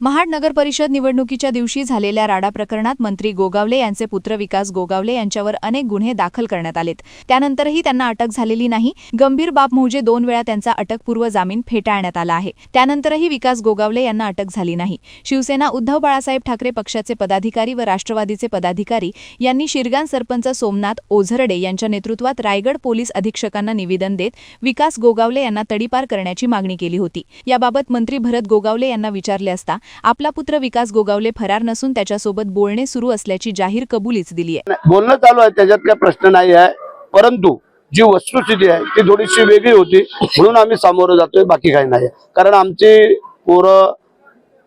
महाड नगर परिषद निवडणुकीच्या दिवशी झालेल्या राडा प्रकरणात मंत्री गोगावले यांचे पुत्र विकास गोगावले यांच्यावर अनेक गुन्हे दाखल करण्यात आलेत. त्यानंतरही त्यांना अटक झालेली नाही. गंभीर बाब म्हणजे दोन वेळा त्यांचा अटकपूर्व जामीन फेटाळण्यात आला आहे. त्यानंतरही विकास गोगावले यांना अटक झाली नाही. शिवसेना उद्धव बाळासाहेब ठाकरे पक्षाचे पदाधिकारी व राष्ट्रवादीचे पदाधिकारी यांनी शिरगान सरपंच सोमनाथ ओझरडे यांच्या नेतृत्वात रायगड पोलीस अधीक्षकांना निवेदन देत विकास गोगावले यांना तडीपार करण्याची मागणी केली होती. याबाबत मंत्री भरत गोगावले यांना विचारले असता आपला पुत्र विकास गोगावले फरार नसून त्याच्यासोबत बोलणे सुरू असल्याची जाहीर कबुलीच दिली आहे. बोलणं चालू आहे त्याच्यात काही प्रश्न नाही आहे. परंतु जी वस्तुस्थिती आहे ती थोडीशी वेगळी होती. म्हणून आम्ही सामोरं जातोय बाकी काही नाही कारण आमची पोरं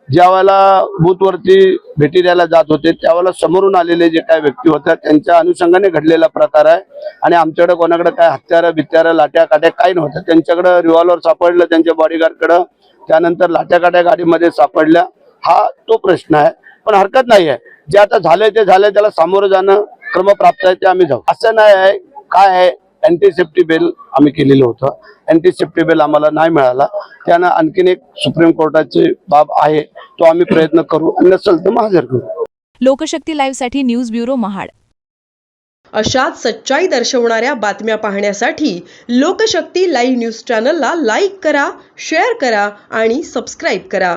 ज्या वेळेला बूथवरती भेटी द्यायला जात होते त्यावेळेला समोरून आलेले जे काही व्यक्ती होत्या त्यांच्या अनुषंगाने घडलेला प्रकार आहे. आणि आमच्याकडे कोणाकडे काय हत्यारं बित्यारं लाट्या काट्या काही नव्हत्या. त्यांच्याकडे रिव्हॉल्वर सापडलं त्यांच्या बॉडीगार्डकडं त्यानंतर लाट्या काट्या गाडीमध्ये सापडल्या. हा तो प्रश्न आहे. पण हरकत नाही आहे. जे आता झालंय ते झालंय. त्याला सामोरं जाणं क्रमप्राप्त आहे ते आम्ही जाऊ. असं नाही आहे. काय आहे? अँटी सेफ्टी बेल आम्ही केलेलं होतं. अँटी सेफ्टी बेल आम्हाला नाही मिळाला. त्यानं आणखीन एक सुप्रीम कोर्टाची बाब आहे. तो आम्ही प्रयत्न करू आणि नसेल तर मग हजर करू. लोकशक्ती लाईव्हसाठी न्यूज ब्युरो महाड. अशाच सच्चाई दर्शवणाऱ्या बातम्या पाहण्यासाठी लोकशक्ती लाईव्ह न्यूज चॅनलला लाईक करा शेअर करा आणि सबस्क्राईब करा.